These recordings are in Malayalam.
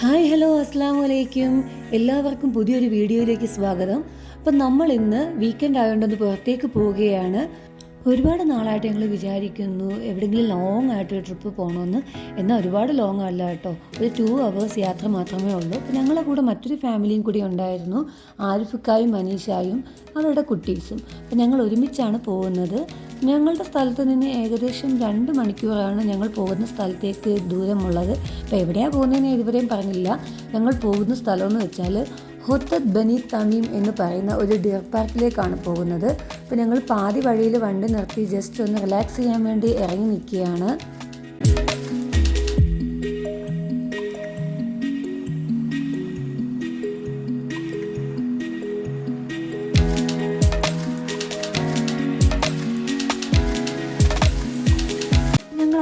ഹായ് ഹലോ അസ്സാം വലൈക്കും എല്ലാവർക്കും പുതിയൊരു വീഡിയോയിലേക്ക് സ്വാഗതം. അപ്പം നമ്മൾ ഇന്ന് വീക്കെൻഡ് ആയതുകൊണ്ടൊന്ന് പുറത്തേക്ക് പോവുകയാണ്. ഒരുപാട് നാളായിട്ട് ഞങ്ങൾ വിചാരിക്കുന്നു എവിടെയെങ്കിലും ലോങ് ആയിട്ട് ട്രിപ്പ് പോകണമെന്ന് എന്നാൽ ഒരുപാട് ലോങ് അല്ല കേട്ടോ. ഒരു ടു അവേഴ്സ് യാത്ര മാത്രമേ ഉള്ളൂ. അപ്പം ഞങ്ങളുടെ കൂടെ മറ്റൊരു ഫാമിലിയും കൂടി ഉണ്ടായിരുന്നു. ആരിഫുക്കായും മനീഷായും അവരുടെ കുട്ടീസും. അപ്പം ഞങ്ങൾ ഒരുമിച്ചാണ് പോകുന്നത്. ഞങ്ങളുടെ സ്ഥലത്ത് നിന്ന് ഏകദേശം രണ്ട് മണിക്കൂറാണ് ഞങ്ങൾ പോകുന്ന സ്ഥലത്തേക്ക് ദൂരമുള്ളത്. അപ്പോൾ എവിടെയാണ് പോകുന്നതെന്ന് ഇതുവരെയും പറഞ്ഞില്ല. ഞങ്ങൾ പോകുന്ന സ്ഥലമെന്ന് വെച്ചാൽ ഹൊത്തത് ബനി തമീം എന്ന് പറയുന്ന ഒരു ഡിയർ പാർക്കിലേക്കാണ് പോകുന്നത്. അപ്പോൾ ഞങ്ങൾ പാതി വഴിയിൽ വണ്ടി നിർത്തി ജസ്റ്റ് ഒന്ന് റിലാക്സ് ചെയ്യാൻ വേണ്ടി ഇറങ്ങി നിൽക്കുകയാണ്.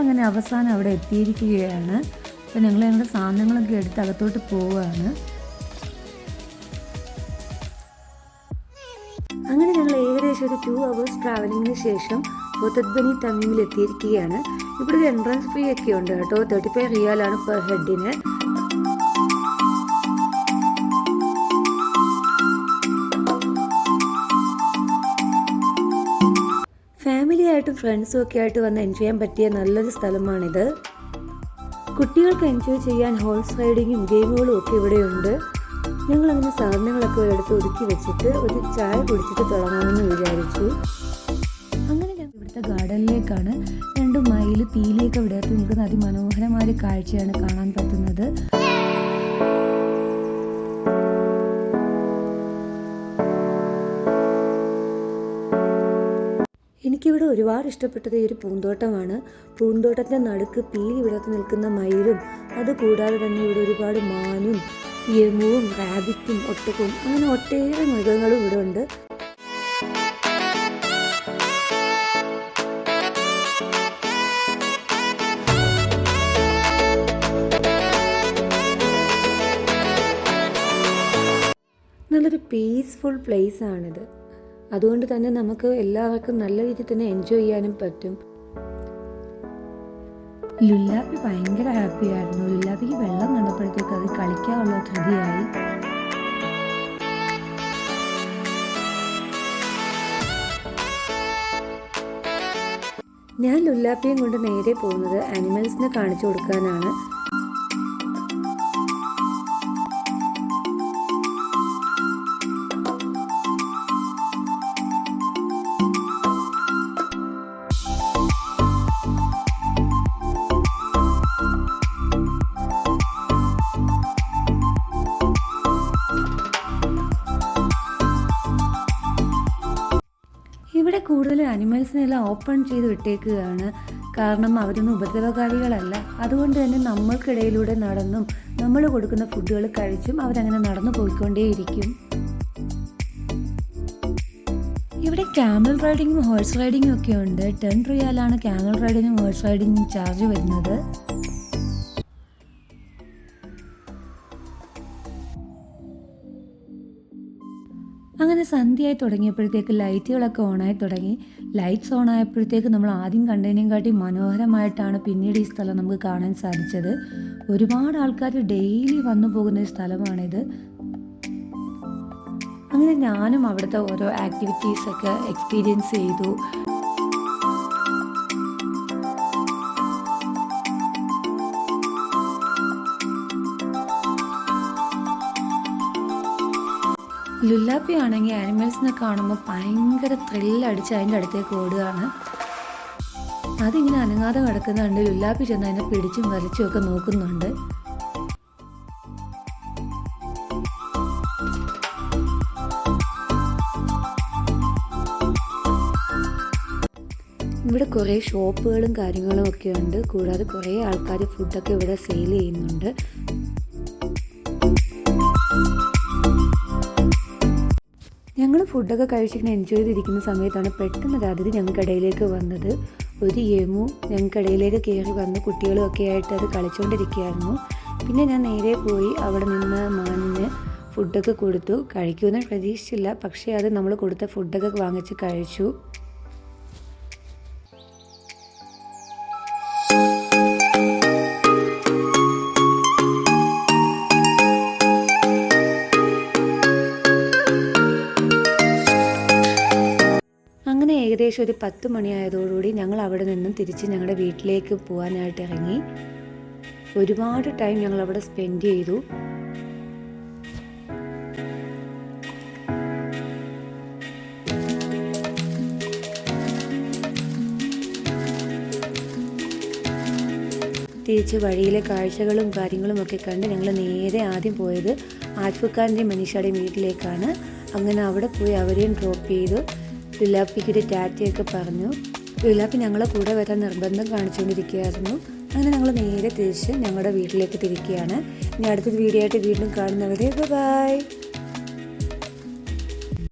അങ്ങനെ അവസാനം അവിടെ എത്തിയിരിക്കുകയാണ്. അപ്പോൾ ഞങ്ങൾ ഞങ്ങളുടെ സാധനങ്ങളൊക്കെ എടുത്ത് അകത്തോട്ട് പോവുകയാണ്. അങ്ങനെ ഞങ്ങൾ ഏകദേശം ഒരു ടു അവേഴ്സ് ട്രാവലിങ്ങിന് ശേഷം ഒത്തത്ബനി തമ്മിൽ എത്തിയിരിക്കുകയാണ്. ഇവിടെ എൻട്രൻസ് ഫീ ഒക്കെ ഉണ്ട് കേട്ടോ. തേർട്ടി ഫൈവ് റിയാലാണ് പെർ ഹെഡിന് ഫ്രണ്ട്സും ഒക്കെ ആയിട്ട് വന്ന് എൻജോയ് ചെയ്യാൻ പറ്റിയ നല്ലൊരു സ്ഥലമാണിത്. കുട്ടികൾക്ക് എൻജോയ് ചെയ്യാൻ ഹോൾസ് റൈഡിങ്ങും ഗെയിമുകളും ഒക്കെ ഇവിടെയുണ്ട്. ഞങ്ങൾ അങ്ങനെ സാധനങ്ങളൊക്കെ എടുത്ത് ഒതുക്കി വെച്ചിട്ട് ഒരു ചായ കുടിച്ചിട്ട് തുടങ്ങാമെന്ന് വിചാരിച്ചു. അങ്ങനെ ഞങ്ങൾ ഇവിടുത്തെ ഗാർഡനിലേക്കാണ് രണ്ട് മൈൽ പീലിയൊക്കെ വിടർത്തി നിൽക്കുന്ന അതിമനോഹരമായ ഒരു കാഴ്ചയാണ് കാണാൻ പറ്റുന്നത്. എനിക്കിവിടെ ഒരുപാട് ഇഷ്ടപ്പെട്ടത് ഈ ഒരു പൂന്തോട്ടമാണ്. പൂന്തോട്ടത്തിന്റെ നടുക്ക് പീലി വിടർത്തി നിൽക്കുന്ന മയിലും അതുകൂടാതെ തന്നെ ഇവിടെ ഒരുപാട് മാനും യമുവും റാബിറ്റും ഒട്ടകവും അങ്ങനെ ഒട്ടേറെ മൃഗങ്ങളും ഇവിടെ ഉണ്ട്. നല്ലൊരു പീസ്ഫുൾ പ്ലേസ് ആണിത്. അതുകൊണ്ട് തന്നെ നമുക്ക് എല്ലാവർക്കും നല്ല രീതിയിൽ തന്നെ എൻജോയ് ചെയ്യാനും പറ്റും. ലുല്ലാപ്പി ഭയങ്കര ഹാപ്പിയായിരുന്നു ലുല്ലാപ്പിക്ക് വെള്ളം കണ്ടപ്പോഴത്തേക്ക് അത് കളിക്കാനുള്ള ധൃതിയായി. ഞാൻ ലുല്ലാപ്പിയും കൊണ്ട് നേരെ പോകുന്നത് ആനിമൽസിനെ കാണിച്ചു കൊടുക്കാനാണ്. ഇവിടെ കൂടുതൽ അനിമൽസിനെല്ലാം ഓപ്പൺ ചെയ്ത് വിട്ടേക്കുകയാണ്. കാരണം അവരൊന്നും ഉപദ്രവകാരികളല്ല. അതുകൊണ്ട് തന്നെ നമ്മൾക്കിടയിലൂടെ നടന്നും നമ്മൾ കൊടുക്കുന്ന ഫുഡുകൾ കഴിച്ചും അവരങ്ങനെ നടന്നു പോയിക്കൊണ്ടേയിരിക്കും. ഇവിടെ ക്യാമൽ റൈഡിങ്ങും ഹോഴ്സ് റൈഡിങ്ങും ഒക്കെ ഉണ്ട്. ടെൻ റിയാലാണ് ക്യാമൽ റൈഡിങ്ങും ഹോഴ്സ് റൈഡിങ്ങും ചാർജ് വരുന്നത്. അങ്ങനെ സന്ധ്യയായി തുടങ്ങിയപ്പോഴത്തേക്ക് ലൈറ്റുകളൊക്കെ ഓണായി തുടങ്ങി. ലൈറ്റ്സ് ഓൺ ആയപ്പോഴത്തേക്ക് നമ്മൾ ആദ്യം കണ്ടതിനേയും കാട്ടി മനോഹരമായിട്ടാണ് പിന്നീട് ഈ സ്ഥലം നമുക്ക് കാണാൻ സാധിച്ചത്. ഒരുപാട് ആൾക്കാർ ഡെയിലി വന്നു പോകുന്ന ഒരു സ്ഥലമാണിത്. അങ്ങനെ ഞാനും അവിടുത്തെ ഓരോ ആക്ടിവിറ്റീസൊക്കെ എക്സ്പീരിയൻസ് ചെയ്തു. ലുല്ലാപ്പി ആണെങ്കിൽ ആനിമൽസിനെ കാണുമ്പോൾ ഭയങ്കര ത്രില്ലടിച്ച് അതിന്റെ അടുത്തേക്ക് ഓടുകയാണ്. അതിങ്ങനെ അനങ്ങാതെ കിടക്കുന്നുണ്ട് ലുല്ലാപ്പി ചെന്ന് അതിനെ പിടിച്ചും വലിച്ചും ഒക്കെ നോക്കുന്നുണ്ട്. ഇവിടെ കുറേ ഷോപ്പുകളും കാര്യങ്ങളും ഒക്കെ ഉണ്ട്. കൂടാതെ കുറേ ആൾക്കാർ ഫുഡൊക്കെ ഇവിടെ സെയിൽ ചെയ്യുന്നുണ്ട്. ഞങ്ങൾ ഫുഡൊക്കെ കഴിച്ചിങ്ങനെ എൻജോയ് ചെയ്തിരിക്കുന്ന സമയത്താണ് പെട്ടെന്ന് ഒരു അതിഥി ഞങ്ങൾക്കിടയിലേക്ക് വന്നത്. ഒരു യമു ഞങ്ങൾക്കിടയിലേക്ക് കയറി വന്ന് കുട്ടികളുമൊക്കെ ആയിട്ട് അത് കളിച്ചുകൊണ്ടിരിക്കുകയായിരുന്നു പിന്നെ ഞാൻ നേരെ പോയി അവിടെ നിന്ന് മാനിന് ഫുഡൊക്കെ കൊടുത്തു. കഴിക്കുമെന്ന് പ്രതീക്ഷിച്ചില്ല. പക്ഷേ അത് നമ്മൾ കൊടുത്ത ഫുഡൊക്കെ വാങ്ങിച്ച് കഴിച്ചു. ഏകദേശം ഒരു പത്ത് മണിയായതോടുകൂടി ഞങ്ങൾ അവിടെ നിന്നും തിരിച്ച് ഞങ്ങളുടെ വീട്ടിലേക്ക് പോകാനായിട്ട് ഇറങ്ങി. ഒരുപാട് ടൈം ഞങ്ങൾ അവിടെ സ്പെൻഡ് ചെയ്തു. തിരിച്ച് വഴിയിലെ കാഴ്ചകളും കാര്യങ്ങളും ഒക്കെ കണ്ട് ഞങ്ങൾ നേരെ ആദ്യം പോയത് ആൽഫുഖാന്റെയും മനീഷയുടെയും വീട്ടിലേക്കാണ്. അങ്ങനെ അവിടെ പോയി അവരെയും ഡ്രോപ്പ് ചെയ്തു. ലുലാപ്പിക്കൊരു ടാറ്റയൊക്കെ പറഞ്ഞു. ലുലാപ്പി ഞങ്ങളെ കൂടെ വരാൻ നിർബന്ധം കാണിച്ചുകൊണ്ടിരിക്കുകയായിരുന്നു. അങ്ങനെ ഞങ്ങൾ നേരെ തിരിച്ച് ഞങ്ങളുടെ വീട്ടിലേക്ക് തിരിക്കുകയാണ്. ഇനി അടുത്തൊരു വീഡിയോ ആയിട്ട് വീണ്ടും കാണുന്നവരെ ബൈ